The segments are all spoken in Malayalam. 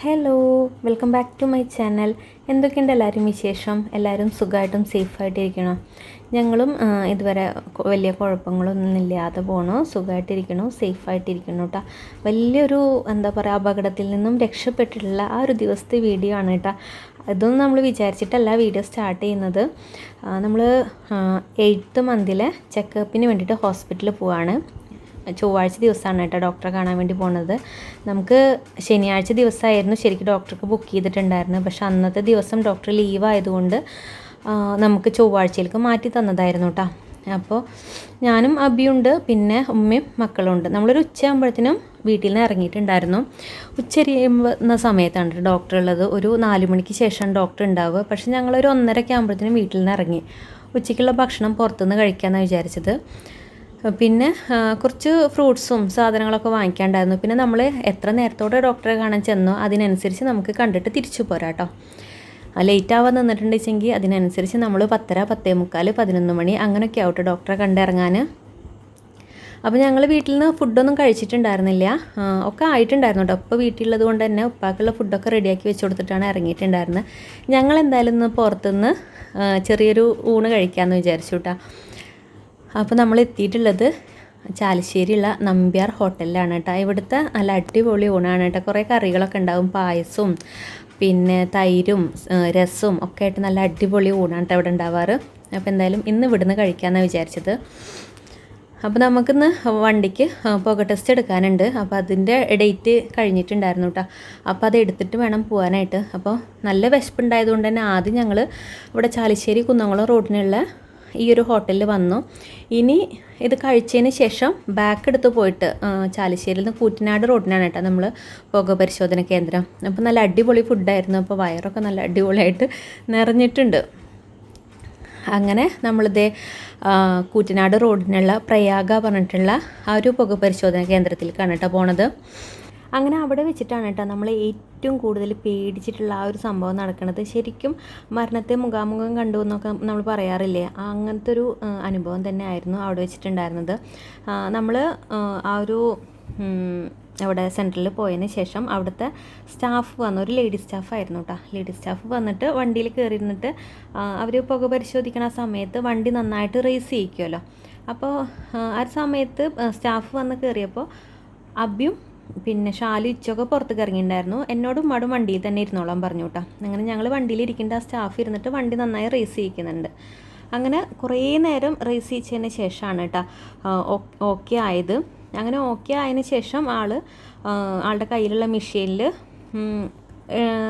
Hello welcome back to my channel എന്തൊക്കെയുണ്ട് എല്ലാവരും വിശേഷം? എല്ലാവരും സുഖമായിട്ടും സേഫായിട്ടിരിക്കണം? ഞങ്ങളും ഇതുവരെ വലിയ കുഴപ്പങ്ങളൊന്നും ഇല്ലാതെ പോണു സുഖമായിട്ടിരിക്കണം സേഫായിട്ടിരിക്കണം കേട്ടോ വലിയൊരു എന്താ പറയുക അപകടത്തിൽ നിന്നും രക്ഷപ്പെട്ടിട്ടുള്ള ആ ഒരു ദിവസത്തെ വീഡിയോ ആണ് കേട്ടോ ഇതൊന്നും നമ്മൾ വിചാരിച്ചിട്ടല്ല വീഡിയോ സ്റ്റാർട്ട് ചെയ്യുന്നത്. നമ്മൾ എയ്ത്ത് മന്തിലെ ചെക്കപ്പിന് വേണ്ടിയിട്ട് ഹോസ്പിറ്റലിൽ പോവാണ്. ചൊവ്വാഴ്ച ദിവസമാണ് കേട്ടോ ഡോക്ടറെ കാണാൻ വേണ്ടി പോണത്. നമുക്ക് ശനിയാഴ്ച ദിവസമായിരുന്നു ശരിക്കും ഡോക്ടർക്ക് ബുക്ക് ചെയ്തിട്ടുണ്ടായിരുന്നു പക്ഷെ അന്നത്തെ ദിവസം ഡോക്ടർ ലീവ് ആയതുകൊണ്ട് നമുക്ക് ചൊവ്വാഴ്ചയിലേക്ക് മാറ്റി തന്നതായിരുന്നു കേട്ടോ. അപ്പോൾ ഞാനും അബിയുണ്ട് പിന്നെ ഉമ്മയും മക്കളുണ്ട്. നമ്മളൊരു ഉച്ചയാകുമ്പോഴത്തേനും വീട്ടിൽ നിന്ന് ഇറങ്ങിയിട്ടുണ്ടായിരുന്നു. ഉച്ചരിയുന്ന സമയത്താണ് ഡോക്ടർ ഉള്ളത്. ഒരു നാല് മണിക്ക് ശേഷം ഡോക്ടർ ഉണ്ടാവുക. പക്ഷെ ഞങ്ങളൊരു ഒന്നരയ്ക്ക് ആകുമ്പോഴത്തേനും വീട്ടിൽ നിന്ന് ഇറങ്ങി. ഉച്ചയ്ക്കുള്ള ഭക്ഷണം പുറത്തുനിന്ന് കഴിക്കാമെന്നാണ് വിചാരിച്ചത്. പിന്നെ കുറച്ച് ഫ്രൂട്ട്സും സാധനങ്ങളൊക്കെ വാങ്ങിക്കാണ്ടായിരുന്നു. പിന്നെ നമ്മൾ എത്ര നേരത്തോടെ ഡോക്ടറെ കാണാൻ ചെന്നോ അതിനനുസരിച്ച് നമുക്ക് കണ്ടിട്ട് തിരിച്ചു പോരാട്ടോ ലേറ്റ് ആവാൻ നിന്നിട്ടുണ്ടെങ്കിൽ അതിനനുസരിച്ച് നമ്മൾ പത്തര പത്തേ മുക്കാൽ പതിനൊന്ന് മണി അങ്ങനെയൊക്കെ ആവട്ടെ ഡോക്ടറെ കണ്ടിറങ്ങാൻ അപ്പോൾ ഞങ്ങൾ വീട്ടിൽ നിന്ന് ഫുഡൊന്നും കഴിച്ചിട്ടുണ്ടായിരുന്നില്ല. ഒക്കെ ആയിട്ടുണ്ടായിരുന്നു കേട്ടോ ഇപ്പോൾ വീട്ടിലുള്ളത് കൊണ്ട് തന്നെ ഉപ്പാക്കുള്ള ഫുഡൊക്കെ റെഡിയാക്കി വെച്ച് കൊടുത്തിട്ടാണ് ഇറങ്ങിയിട്ടുണ്ടായിരുന്നത് ഞങ്ങൾ എന്തായാലും ഇന്ന് പുറത്തുനിന്ന് ചെറിയൊരു ഊണ് കഴിക്കാമെന്ന് വിചാരിച്ചു കേട്ടോ അപ്പോൾ നമ്മൾ എത്തിയിട്ടുള്ളത് ചാലശ്ശേരിയുള്ള നമ്പ്യാർ ഹോട്ടലിലാണ് കേട്ടോ. ഇവിടുത്തെ നല്ല അടിപൊളി ഊണാണ് കേട്ടോ. കുറേ കറികളൊക്കെ ഉണ്ടാവും പായസവും പിന്നെ തൈരും രസവും ഒക്കെ ആയിട്ട് നല്ല അടിപൊളി ഊണാണ് കേട്ടോ ഇവിടെ ഉണ്ടാവാറ്. അപ്പോൾ എന്തായാലും ഇന്ന് ഇവിടുന്ന് കഴിക്കാമെന്നാണ് വിചാരിച്ചത്. അപ്പോൾ നമുക്കിന്ന് വണ്ടിക്ക് പുക ടെസ്റ്റ് എടുക്കാനുണ്ട്. അപ്പോൾ അതിന്റെ ഡേറ്റ് കഴിഞ്ഞിട്ടുണ്ടായിരുന്നു കേട്ടോ. അപ്പോൾ അത് എടുത്തിട്ട് വേണം പോകാനായിട്ട് അപ്പോൾ നല്ല വിശപ്പുണ്ടായതുകൊണ്ട് തന്നെ ആദ്യം ഞങ്ങൾ ഇവിടെ ചാലിശ്ശേരി കുന്നംകുളം റോഡിനുള്ള ഈ ഒരു ഹോട്ടലിൽ വന്നു. ഇനി ഇത് കഴിച്ചതിന് ശേഷം ബാക്ക് എടുത്ത് പോയിട്ട് ചാലിശ്ശേരിയിൽ നിന്ന് കൂറ്റനാട് റോഡിനാണ് കേട്ടോ നമ്മൾ പുക പരിശോധന കേന്ദ്രം. അപ്പോൾ നല്ല അടിപൊളി ഫുഡായിരുന്നു അപ്പോൾ വയറൊക്കെ നല്ല അടിപൊളിയായിട്ട് നിറഞ്ഞിട്ടുണ്ട്. അങ്ങനെ നമ്മളിതേ കൂറ്റനാട് റോഡിനുള്ള പ്രയാഗ പറഞ്ഞിട്ടുള്ള ആ ഒരു പുക പരിശോധന കേന്ദ്രത്തിലേക്കാണ് കേട്ടോ പോണത്. അങ്ങനെ അവിടെ വെച്ചിട്ടാണ് കേട്ടോ നമ്മൾ ഏറ്റവും കൂടുതൽ പേടിച്ചിട്ടുള്ള ആ ഒരു സംഭവം നടക്കുന്നത് ശരിക്കും മരണത്തെ മുഖാമുഖം കണ്ടു എന്നൊക്കെ നമ്മൾ പറയാറില്ലേ? അങ്ങനത്തെ ഒരു അനുഭവം തന്നെ ആയിരുന്നു അവിടെ വെച്ചിട്ടുണ്ടായിരുന്നത്. നമ്മൾ ആ ഒരു അവിടെ സെന്ററിൽ പോയതിന് ശേഷം അവിടുത്തെ സ്റ്റാഫ് വന്നു ഒരു ലേഡി സ്റ്റാഫ് ആയിരുന്നു കേട്ടോ. ലേഡി സ്റ്റാഫ് വന്നിട്ട് വണ്ടിയിൽ കയറിയിരുന്നിട്ട് അവർ പുക പരിശോധിക്കണ സമയത്ത് വണ്ടി നന്നായിട്ട് റേസ് ചെയ്യിക്കുമല്ലോ അപ്പോൾ ആ സമയത്ത് സ്റ്റാഫ് വന്ന് കയറിയപ്പോൾ അബ്യും പിന്നെ ഷാലു ഇച്ചൊക്കെ പുറത്തേക്ക് ഇറങ്ങിയിട്ടുണ്ടായിരുന്നു. എന്നോടും ഉമ്മാടും വണ്ടിയിൽ തന്നെ ഇരുന്നോളാം പറഞ്ഞു കേട്ടോ. അങ്ങനെ ഞങ്ങൾ വണ്ടിയിൽ ഇരിക്കേണ്ട സ്റ്റാഫ് ഇരുന്നിട്ട് വണ്ടി നന്നായി റേസ് ചെയ്യിക്കുന്നുണ്ട്. അങ്ങനെ കുറേ നേരം റേസ് ചെയ്യിച്ചതിന് ശേഷമാണ് കേട്ടോ ഓക്കെ ആയത്. അങ്ങനെ ഓക്കെ ആയതിന് ശേഷം ആൾ ആളുടെ കയ്യിലുള്ള മെഷീനിൽ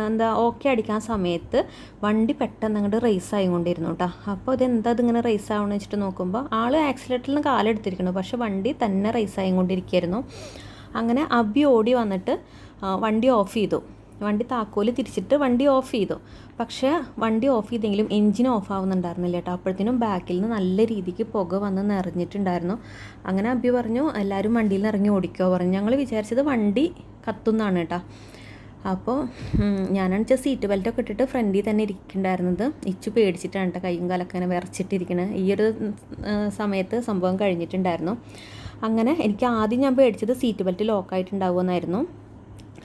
എന്താ ഓക്കെ അടിക്കാൻ സമയത്ത് വണ്ടി പെട്ടെന്ന് അങ്ങോട്ട് റേസ് ആയിക്കൊണ്ടിരുന്നു കേട്ടോ. അപ്പോൾ ഇതെന്താ ഇതിങ്ങനെ റേസ് ആവണമെന്ന് വെച്ചിട്ട് നോക്കുമ്പോൾ ആൾ ആക്സിലേറ്ററിൽ നിന്ന് കാലെടുത്തിരിക്കുന്നു. പക്ഷേ വണ്ടി തന്നെ റേസ് ആയിക്കൊണ്ടിരിക്കുകയായിരുന്നു. അങ്ങനെ അബി ഓടി വന്നിട്ട് വണ്ടി ഓഫ് ചെയ്തു. വണ്ടി താക്കോൽ തിരിച്ചിട്ട് വണ്ടി ഓഫ് ചെയ്തു. പക്ഷേ വണ്ടി ഓഫ് ചെയ്തെങ്കിലും എൻജിൻ ഓഫ് ആവുന്നുണ്ടായിരുന്നില്ല കേട്ടോ. അപ്പോഴത്തേനും ബാക്കിൽ നിന്ന് നല്ല രീതിക്ക് പുക വന്ന് നിറഞ്ഞിട്ടുണ്ടായിരുന്നു. അങ്ങനെ അബി പറഞ്ഞു എല്ലാവരും വണ്ടിയിൽ നിന്ന് ഇറങ്ങി ഓടിക്കുക പറഞ്ഞു. ഞങ്ങൾ വിചാരിച്ചത് വണ്ടി കത്തുന്നതാണ് കേട്ടോ. അപ്പോൾ ഞാനാണെന്ന് വെച്ചാൽ സീറ്റ് ബെൽറ്റൊക്കെ ഇട്ടിട്ട് ഫ്രണ്ടിൽ തന്നെ ഇരിക്കുന്നുണ്ടായിരുന്നത് ഇച്ചു പേടിച്ചിട്ടാണ് കേട്ടോ കൈയും കാലൊക്കെ ഇങ്ങനെ വിറച്ചിട്ടിരിക്കണത് ഈ ഒരു സമയത്ത് സംഭവം കഴിഞ്ഞിട്ടുണ്ടായിരുന്നു. അങ്ങനെ എനിക്ക് ആദ്യം ഞാൻ പേടിച്ചത് സീറ്റ് ബെൽറ്റ് ലോക്കായിട്ടുണ്ടാവുമെന്നായിരുന്നു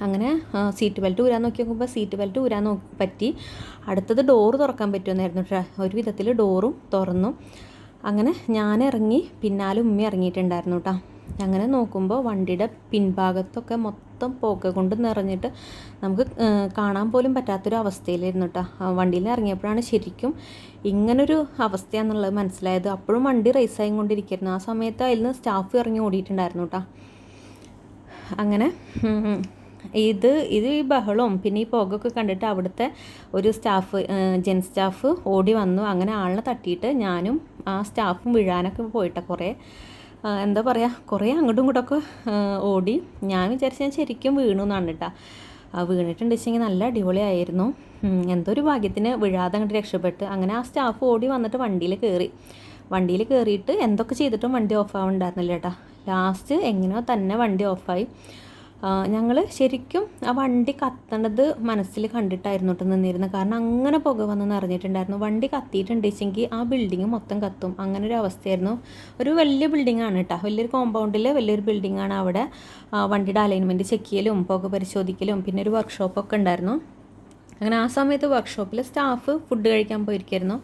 അങ്ങനെ സീറ്റ് ബെൽറ്റ് ഊരാൻ നോക്കി നോക്കുമ്പോൾ സീറ്റ് ബെൽറ്റ് ഊരാൻ നോ പറ്റി. അടുത്തത് ഡോറ് തുറക്കാൻ പറ്റുമെന്നായിരുന്നു. ഒരു വിധത്തിൽ ഡോറും തുറന്നു. അങ്ങനെ ഞാൻ ഇറങ്ങി പിന്നാലെ ഉമ്മ ഇറങ്ങിയിട്ടുണ്ടായിരുന്നു കേട്ടോ അങ്ങനെ നോക്കുമ്പോൾ വണ്ടിയുടെ പിൻഭാഗത്തൊക്കെ മൊത്തം പുക കൊണ്ട് നിറഞ്ഞിട്ട് നമുക്ക് കാണാൻ പോലും പറ്റാത്തൊരു അവസ്ഥയിലായിരുന്നു കേട്ടോ വണ്ടിയിൽ ഇറങ്ങിയപ്പോഴാണ് ശരിക്കും ഇങ്ങനൊരു അവസ്ഥയാണെന്നുള്ളത് മനസ്സിലായത്. അപ്പോഴും വണ്ടി റേസ് ആയിക്കൊണ്ടിരിക്കുന്നു ആ സമയത്ത് അതിൽ നിന്ന് സ്റ്റാഫ് ഇറങ്ങി ഓടിയിട്ടുണ്ടായിരുന്നു കേട്ടോ അങ്ങനെ ഇത് ഇത് ഈ ബഹളവും പിന്നെ ഈ പുകയൊക്കെ കണ്ടിട്ട് അവിടുത്തെ ഒരു സ്റ്റാഫ് ജെൻ സ്റ്റാഫ് ഓടി വന്നു. അങ്ങനെ ആളിനെ തട്ടിയിട്ട് ഞാനും ആ സ്റ്റാഫും വീഴാനൊക്കെ പോയിട്ടാണ് കുറേ. എന്താ പറയുക കുറേ അങ്ങോട്ടും ഇങ്ങോട്ടൊക്കെ ഓടി. ഞാൻ വിചാരിച്ചു ഞാൻ ശരിക്കും വീണു എന്നാണ് കേട്ടോ. വീണിട്ടുണ്ടെച്ചെങ്കിൽ നല്ല അടിപൊളിയായിരുന്നു. എന്തോ ഒരു ഭാഗ്യത്തിന് വീഴാതെ അങ്ങോട്ട് രക്ഷപ്പെട്ട്. അങ്ങനെ ആ സ്റ്റാഫ് ഓടി വന്നിട്ട് വണ്ടിയിൽ കയറി വണ്ടിയിൽ കയറിയിട്ട് എന്തൊക്കെ ചെയ്തിട്ടും വണ്ടി ഓഫ് ആവുന്നുണ്ടായിരുന്നില്ല കേട്ടോ. ലാസ്റ്റ് എങ്ങനെയോ തന്നെ വണ്ടി ഓഫായി ഞങ്ങൾ ശരിക്കും ആ വണ്ടി കത്തണത് മനസ്സിൽ കണ്ടിട്ടായിരുന്നു കേട്ടോ നിന്നിരുന്നത് കാരണം അങ്ങനെ പുക വന്ന് നിറഞ്ഞിട്ടുണ്ടായിരുന്നു വണ്ടി കത്തിയിട്ടുണ്ട് വെച്ചെങ്കിൽ ആ ബിൽഡിങ് മൊത്തം കത്തും. അങ്ങനെ ഒരു അവസ്ഥയായിരുന്നു. ഒരു വലിയ ബിൽഡിംഗ് ആണ് കേട്ടോ വലിയൊരു കോമ്പൗണ്ടിൽ വലിയൊരു ബിൽഡിംഗ് ആണ് അവിടെ. വണ്ടിയുടെ അലൈൻമെന്റ് ചെക്ക് ചെയ്യലും പുക പരിശോധിക്കലും പിന്നെ ഒരു വർക്ക്ഷോപ്പൊക്കെ ഉണ്ടായിരുന്നു. അങ്ങനെ ആ സമയത്ത് വർക്ക്ഷോപ്പിൽ സ്റ്റാഫ് ഫുഡ് കഴിക്കാൻ പോയിരിക്കായിരുന്നു.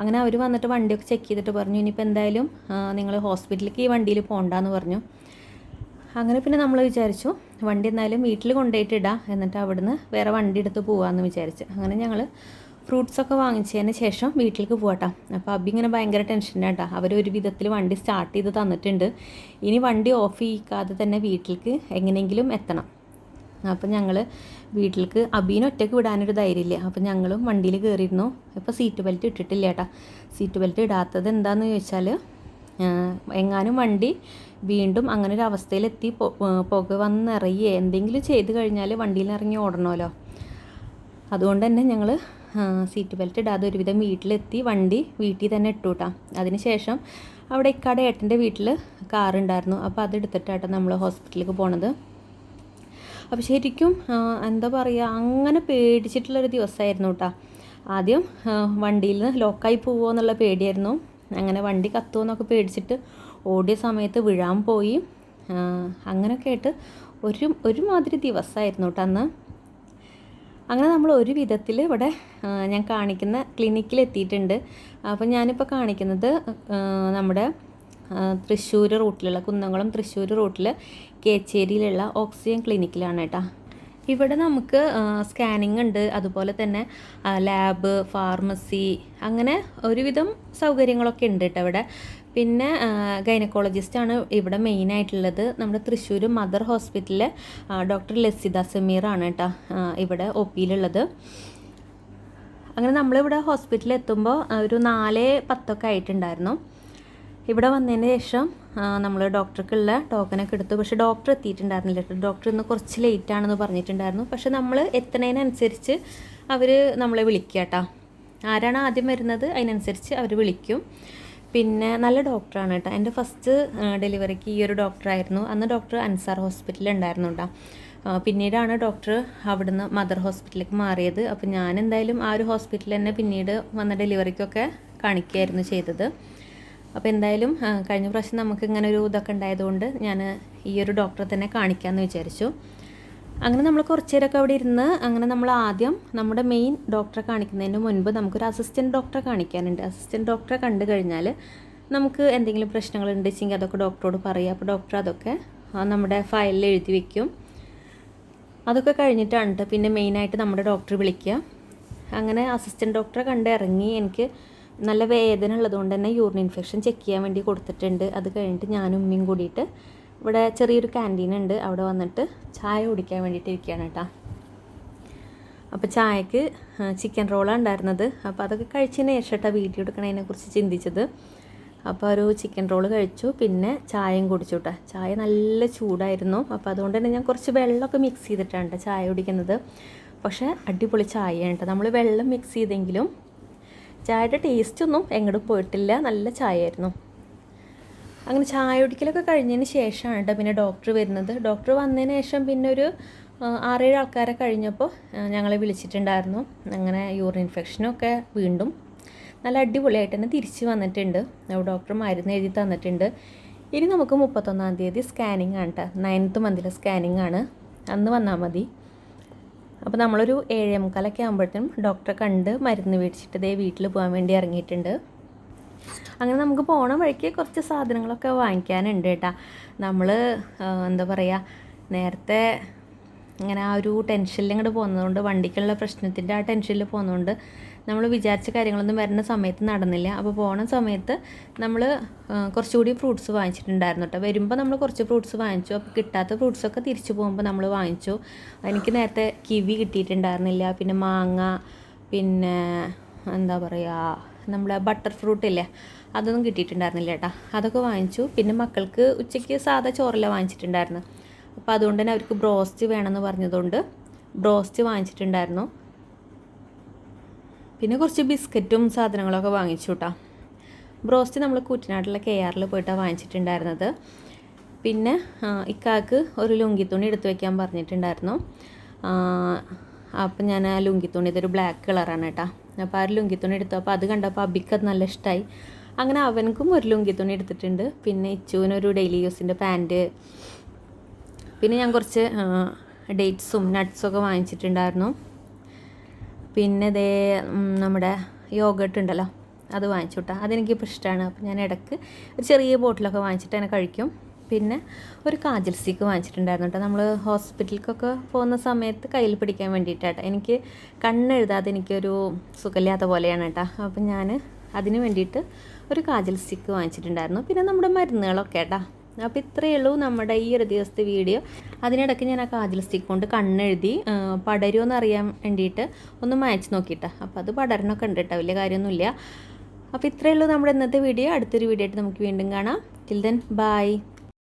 അങ്ങനെ അവർ വന്നിട്ട് വണ്ടിയൊക്കെ ചെക്ക് ചെയ്തിട്ട് പറഞ്ഞു ഇനിയിപ്പോൾ എന്തായാലും നിങ്ങൾ ഹോസ്പിറ്റലിലേക്ക് ഈ വണ്ടിയിൽ പോകണ്ടെന്ന് പറഞ്ഞു. അങ്ങനെ പിന്നെ നമ്മൾ വിചാരിച്ചു വണ്ടി എന്നാലും വീട്ടിൽ കൊണ്ടുപോയിട്ട് ഇടാം എന്നിട്ട് അവിടുന്ന് വേറെ വണ്ടി എടുത്ത് പോകാമെന്ന് വിചാരിച്ചു. അങ്ങനെ ഞങ്ങൾ ഫ്രൂട്ട്സൊക്കെ വാങ്ങിച്ചതിന് ശേഷം വീട്ടിലേക്ക് പോകട്ടെ അപ്പോൾ അബി ഇങ്ങനെ ഭയങ്കര ടെൻഷനാട്ടോ അവർ ഒരു വിധത്തിൽ വണ്ടി സ്റ്റാർട്ട് ചെയ്ത് തന്നിട്ടുണ്ട്. ഇനി വണ്ടി ഓഫ് ചെയ്യിക്കാതെ തന്നെ വീട്ടിലേക്ക് എങ്ങനെയെങ്കിലും എത്തണം. അപ്പം ഞങ്ങൾ വീട്ടിലേക്ക് അബീനെ ഒറ്റയ്ക്ക് വിടാനൊരു ധൈര്യമില്ല. അപ്പം ഞങ്ങളും വണ്ടിയിൽ കയറിയിരുന്നു ഇപ്പോൾ സീറ്റ് ബെൽറ്റ് ഇട്ടിട്ടില്ല കേട്ടോ സീറ്റ് ബെൽറ്റ് ഇടാത്തത് എന്താണെന്ന് ചോദിച്ചാൽ എങ്ങാനും വണ്ടി വീണ്ടും അങ്ങനെ ഒരു അവസ്ഥയിലെത്തി പുക വന്ന് നിറയെ എന്തെങ്കിലും ചെയ്ത് കഴിഞ്ഞാൽ വണ്ടിയിൽ ഇറങ്ങി ഓടണമല്ലോ. അതുകൊണ്ട് തന്നെ ഞങ്ങൾ സീറ്റ് ബെൽറ്റ് ഇടാതെ ഒരുവിധം വീട്ടിലെത്തി. വണ്ടി വീട്ടിൽ തന്നെ ഇട്ടു കേട്ടോ അതിനുശേഷം അവിടെ ഇക്കാടെ ഏട്ടന്റെ വീട്ടിൽ കാറുണ്ടായിരുന്നു. അപ്പോൾ അത് എടുത്തിട്ടാട്ടോ നമ്മൾ ഹോസ്പിറ്റലിലേക്ക് പോണത്. അപ്പോൾ ശരിക്കും എന്താ പറയുക അങ്ങനെ പേടിച്ചിട്ടുള്ളൊരു ദിവസമായിരുന്നു കേട്ടോ ആദ്യം വണ്ടിയിൽ ലോക്കായി പോവുമോ എന്നുള്ള പേടിയായിരുന്നു. അങ്ങനെ വണ്ടി കത്തുമോ എന്നൊക്കെ പേടിച്ചിട്ട് ഓടിയ സമയത്ത് വിഴാൻ പോയി. അങ്ങനെയൊക്കെ ആയിട്ട് ഒരു ഒരുമാതിരി ദിവസമായിരുന്നു കേട്ടോ അന്ന്. അങ്ങനെ നമ്മൾ ഒരു വിധത്തിൽ ഇവിടെ ഞാൻ കാണിക്കുന്ന ക്ലിനിക്കിൽ എത്തിയിട്ടുണ്ട്. അപ്പോൾ ഞാനിപ്പോൾ കാണിക്കുന്നത് നമ്മുടെ തൃശ്ശൂർ റൂട്ടിലുള്ള കുന്നംകുളം തൃശ്ശൂർ റൂട്ടിൽ കേച്ചേരിയിലുള്ള ഓക്സിജൻ ക്ലിനിക്കിലാണ് കേട്ടോ ഇവിടെ നമുക്ക് സ്കാനിങ് ഉണ്ട്. അതുപോലെ തന്നെ ലാബ് ഫാർമസി അങ്ങനെ ഒരുവിധം സൗകര്യങ്ങളൊക്കെ ഉണ്ട് കേട്ടോ ഇവിടെ. പിന്നെ ഗൈനക്കോളജിസ്റ്റാണ് ഇവിടെ മെയിൻ ആയിട്ടുള്ളത്. നമ്മുടെ തൃശ്ശൂർ മദർ ഹോസ്പിറ്റലിലെ ഡോക്ടർ ലസിത സമീറാണ് കേട്ടോ ഇവിടെ ഒ പിയിലുള്ളത്. അങ്ങനെ നമ്മളിവിടെ ഹോസ്പിറ്റലിൽ എത്തുമ്പോൾ ഒരു നാല് പത്തൊക്കെ ആയിട്ടുണ്ടായിരുന്നു. ഇവിടെ വന്നതിന് ശേഷം നമ്മൾ ഡോക്ടർക്കുള്ള ടോക്കനൊക്കെ എടുത്തു. പക്ഷേ ഡോക്ടർ എത്തിയിട്ടുണ്ടായിരുന്നില്ല ഡോക്ടർ ഇന്ന് കുറച്ച് ലേറ്റ് ആണെന്ന് പറഞ്ഞിട്ടുണ്ടായിരുന്നു. പക്ഷേ നമ്മൾ എത്തുന്നതിനനുസരിച്ച് അവർ നമ്മളെ വിളിക്കുക കേട്ടോ. ആരാണ് ആദ്യം വരുന്നത്? അതിനനുസരിച്ച് അവർ വിളിക്കും. പിന്നെ നല്ല ഡോക്ടറാണ് കേട്ടോ. എന്റെ ഫസ്റ്റ് ഡെലിവറിക്ക് ഈ ഒരു ഡോക്ടറായിരുന്നു. അന്ന് ഡോക്ടർ അൻസാർ ഹോസ്പിറ്റലിൽ ഉണ്ടായിരുന്നു കേട്ടോ. പിന്നീടാണ് ഡോക്ടർ അവിടുന്ന് മദർ ഹോസ്പിറ്റലിലേക്ക് മാറിയത്. അപ്പോൾ ഞാൻ എന്തായാലും ആ ഒരു ഹോസ്പിറ്റലിൽ തന്നെ പിന്നീട് വന്ന ഡെലിവറിക്കൊക്കെ കാണിക്കുകയായിരുന്നു ചെയ്തത്. അപ്പോൾ എന്തായാലും കഴിഞ്ഞ പ്രാവശ്യം നമുക്ക് ഇങ്ങനെ ഒരു ഇതൊക്കെ ഉണ്ടായതുകൊണ്ട് ഞാൻ ഈ ഒരു ഡോക്ടറെ തന്നെ കാണിക്കാമെന്ന് വിചാരിച്ചു. അങ്ങനെ നമ്മൾ കുറച്ച് നേരമൊക്കെ അവിടെ ഇരുന്ന് അങ്ങനെ നമ്മൾ ആദ്യം നമ്മുടെ മെയിൻ ഡോക്ടറെ കാണിക്കുന്നതിന് മുൻപ് നമുക്കൊരു അസിസ്റ്റന്റ് ഡോക്ടറെ കാണിക്കാനുണ്ട്. അസിസ്റ്റന്റ് ഡോക്ടറെ കണ്ടു കഴിഞ്ഞാൽ നമുക്ക് എന്തെങ്കിലും പ്രശ്നങ്ങൾ വെച്ചെങ്കിൽ അതൊക്കെ ഡോക്ടറോട് പറയുക അപ്പോൾ ഡോക്ടർ അതൊക്കെ നമ്മുടെ ഫയലിൽ എഴുതി വെക്കും. അതൊക്കെ കഴിഞ്ഞിട്ടാണ് ട്ടോ പിന്നെ മെയിനായിട്ട് നമ്മുടെ ഡോക്ടർ വിളിക്കുക. അങ്ങനെ അസിസ്റ്റന്റ് ഡോക്ടറെ കണ്ട് ഇറങ്ങി എനിക്ക് നല്ല വേദന ഉള്ളതുകൊണ്ട് തന്നെ യൂറിൻ ഇൻഫെക്ഷൻ ചെക്ക് ചെയ്യാൻ വേണ്ടി കൊടുത്തിട്ടുണ്ട്. അത് കഴിഞ്ഞിട്ട് ഞാനും ഉമ്മയും കൂടിയിട്ട് ഇവിടെ ചെറിയൊരു ക്യാന്റീൻ ഉണ്ട്. അവിടെ വന്നിട്ട് ചായ കുടിക്കാൻ വേണ്ടിയിട്ട് ഇരിക്കുകയാണ് കേട്ടോ. അപ്പോൾ ചായക്ക് ചിക്കൻ റോളാണ് ഉണ്ടായിരുന്നത്. അപ്പോൾ അതൊക്കെ കഴിച്ചതിന് ശേഷം കേട്ടോ വീഡിയോ എടുക്കണതിനെ ചിന്തിച്ചത്. അപ്പോൾ ഒരു ചിക്കൻ റോൾ കഴിച്ചു. പിന്നെ ചായയും കുടിച്ചു കേട്ടോ. ചായ നല്ല ചൂടായിരുന്നു. അപ്പോൾ അതുകൊണ്ട് തന്നെ ഞാൻ കുറച്ച് വെള്ളമൊക്കെ മിക്സ് ചെയ്തിട്ടാണ് ട്ടോ ചായ കുടിക്കുന്നത്. പക്ഷേ അടിപൊളി ചായയാണ് കേട്ടോ. നമ്മൾ വെള്ളം മിക്സ് ചെയ്തെങ്കിലും ചായയുടെ ടേസ്റ്റ് ഒന്നും എങ്ങോട്ടും പോയിട്ടില്ല. നല്ല ചായയായിരുന്നു. അങ്ങനെ ചായ ഒടിക്കലൊക്കെ കഴിഞ്ഞതിന് ശേഷമാണ് കേട്ടോ പിന്നെ ഡോക്ടർ വരുന്നത്. ഡോക്ടർ വന്നതിന് ശേഷം പിന്നെ ഒരു ആറേഴ് ആൾക്കാരെ കഴിഞ്ഞപ്പോൾ ഞങ്ങളെ വിളിച്ചിട്ടുണ്ടായിരുന്നു. അങ്ങനെ യൂറിൻ ഇൻഫെക്ഷനൊക്കെ വീണ്ടും നല്ല അടിപൊളിയായിട്ട് തന്നെ തിരിച്ച് വന്നിട്ടുണ്ട്. ഡോക്ടർ മരുന്ന് എഴുതി തന്നിട്ടുണ്ട്. ഇനി നമുക്ക് മുപ്പത്തൊന്നാം തീയതി സ്കാനിങ് ആണ് കേട്ടോ. നയൻത്ത് മന്തിലെ സ്കാനിങ് ആണ്. അന്ന് വന്നാൽ മതി. അപ്പോൾ നമ്മളൊരു ഏഴേ മുക്കാലൊക്കെ ആകുമ്പോഴത്തേനും ഡോക്ടറെ കണ്ട് മരുന്ന് മേടിച്ചിട്ട് ഇതേ വീട്ടിൽ പോകാൻ വേണ്ടി ഇറങ്ങിയിട്ടുണ്ട്. അങ്ങനെ നമുക്ക് പോണ വഴിക്ക് കുറച്ച് സാധനങ്ങളൊക്കെ വാങ്ങിക്കാനുണ്ട് കേട്ടാ. നമ്മൾ എന്താ പറയുക നേരത്തെ ഇങ്ങനെ ആ ഒരു ടെൻഷനിൽ ഇങ്ങോട്ട് പോകുന്നതുകൊണ്ട് വണ്ടിക്കുള്ള പ്രശ്നത്തിന്റെ ആ ടെൻഷനിൽ പോകുന്നതുകൊണ്ട് നമ്മൾ വിചാരിച്ച കാര്യങ്ങളൊന്നും വരുന്ന സമയത്ത് നടന്നില്ല. അപ്പോൾ പോണ സമയത്ത് നമ്മൾ കുറച്ചുകൂടി ഫ്രൂട്ട്സ് വാങ്ങിച്ചിട്ടുണ്ടായിരുന്നു കേട്ടോ. വരുമ്പോൾ നമ്മൾ കുറച്ച് ഫ്രൂട്ട്സ് വാങ്ങിച്ചു. അപ്പോൾ കിട്ടാത്ത ഫ്രൂട്ട്സൊക്കെ തിരിച്ചു പോകുമ്പോൾ നമ്മൾ വാങ്ങിച്ചു. എനിക്ക് നേരത്തെ കിവി കിട്ടിയിട്ടുണ്ടായിരുന്നില്ല. പിന്നെ മാങ്ങ പിന്നെ എന്താ പറയുക നമ്മുടെ ബട്ടർ ഫ്രൂട്ട് ഇല്ലേ അതൊന്നും കിട്ടിയിട്ടുണ്ടായിരുന്നില്ല കേട്ടോ അതൊക്കെ വാങ്ങിച്ചു. പിന്നെ മക്കൾക്ക് ഉച്ചയ്ക്ക് സാധാ ചോറല്ല വാങ്ങിച്ചിട്ടുണ്ടായിരുന്നു. അപ്പോൾ അതുകൊണ്ട് തന്നെ അവർക്ക് ബ്രോസ്റ്റ് വേണമെന്ന് പറഞ്ഞതുകൊണ്ട് ബ്രോസ്റ്റ് വാങ്ങിച്ചിട്ടുണ്ടായിരുന്നു. പിന്നെ കുറച്ച് ബിസ്ക്കറ്റും സാധനങ്ങളൊക്കെ വാങ്ങിച്ചു കേട്ടോ ബ്രോസ്റ്റ് നമ്മൾ കൂറ്റനാട്ടിലെ കെ ആറിൽ പോയിട്ടാണ് വാങ്ങിച്ചിട്ടുണ്ടായിരുന്നത്. പിന്നെ ഇക്കാക്ക് ഒരു ലുങ്കി തുണി എടുത്തു വയ്ക്കാൻ പറഞ്ഞിട്ടുണ്ടായിരുന്നു. അപ്പം ഞാൻ ആ ലുങ്കി തുണി ഇതൊരു ബ്ലാക്ക് കളറാണ് കേട്ടോ അപ്പോൾ ആ ഒരു ലുങ്കിത്തുണി എടുത്തു. അപ്പോൾ അത് കണ്ടപ്പോൾ അബിക്ക് അത് നല്ല ഇഷ്ടമായി അങ്ങനെ അവനക്കും ഒരു ലുങ്കിത്തുണി എടുത്തിട്ടുണ്ട്. പിന്നെ ഇച്ചുവിനൊരു ഡെയിലി യൂസിന്റെ പാന്റ് പിന്നെ ഞാൻ കുറച്ച് ഡേറ്റ്സും നട്ട്സും ഒക്കെ വാങ്ങിച്ചിട്ടുണ്ടായിരുന്നു. പിന്നെ ഇതേ നമ്മുടെ യോഗട്ട് ഉണ്ടല്ലോ അത് വാങ്ങിച്ചു കേട്ടോ അതെനിക്കിപ്പോൾ ഇഷ്ടമാണ് അപ്പോൾ ഞാൻ ഇടയ്ക്ക് ഒരു ചെറിയ ബോട്ടിലൊക്കെ വാങ്ങിച്ചിട്ട് അതിനെ കഴിക്കും. പിന്നെ ഒരു കാജൽ സ്റ്റിക്ക് വാങ്ങിച്ചിട്ടുണ്ടായിരുന്നു കേട്ടോ. നമ്മൾ ഹോസ്പിറ്റലിലേക്കൊക്കെ പോകുന്ന സമയത്ത് കയ്യിൽ പിടിക്കാൻ വേണ്ടിയിട്ടാട്ടോ എനിക്ക് കണ്ണെഴുതാതെ എനിക്കൊരു സുഖമില്ലാത്ത പോലെയാണ് കേട്ടോ. അപ്പം ഞാൻ അതിന് വേണ്ടിയിട്ട് ഒരു കാജൽ സ്റ്റിക്ക് വാങ്ങിച്ചിട്ടുണ്ടായിരുന്നു. പിന്നെ നമ്മുടെ മരുന്നുകളൊക്കെ കേട്ടോ. അപ്പോൾ ഇത്രയേ ഉള്ളൂ നമ്മുടെ ഈ ഒരു ദിവസത്തെ വീഡിയോ. അതിനിടയ്ക്ക് ഞാൻ ആ കാജൽ സ്റ്റിക്ക് കൊണ്ട് കണ്ണെഴുതി പടരുമോ അറിയാൻ വേണ്ടിയിട്ട് ഒന്ന് മായച്ച് നോക്കിയിട്ടാ. അപ്പോൾ അത് പടരണമൊക്കെ ഉണ്ട് കേട്ടോ. വലിയ കാര്യമൊന്നുമില്ല. അപ്പോൾ ഇത്രയേ ഉള്ളൂ നമ്മുടെ ഇന്നത്തെ വീഡിയോ. അടുത്തൊരു വീഡിയോ ആയിട്ട് നമുക്ക് വീണ്ടും കാണാം. Till then bye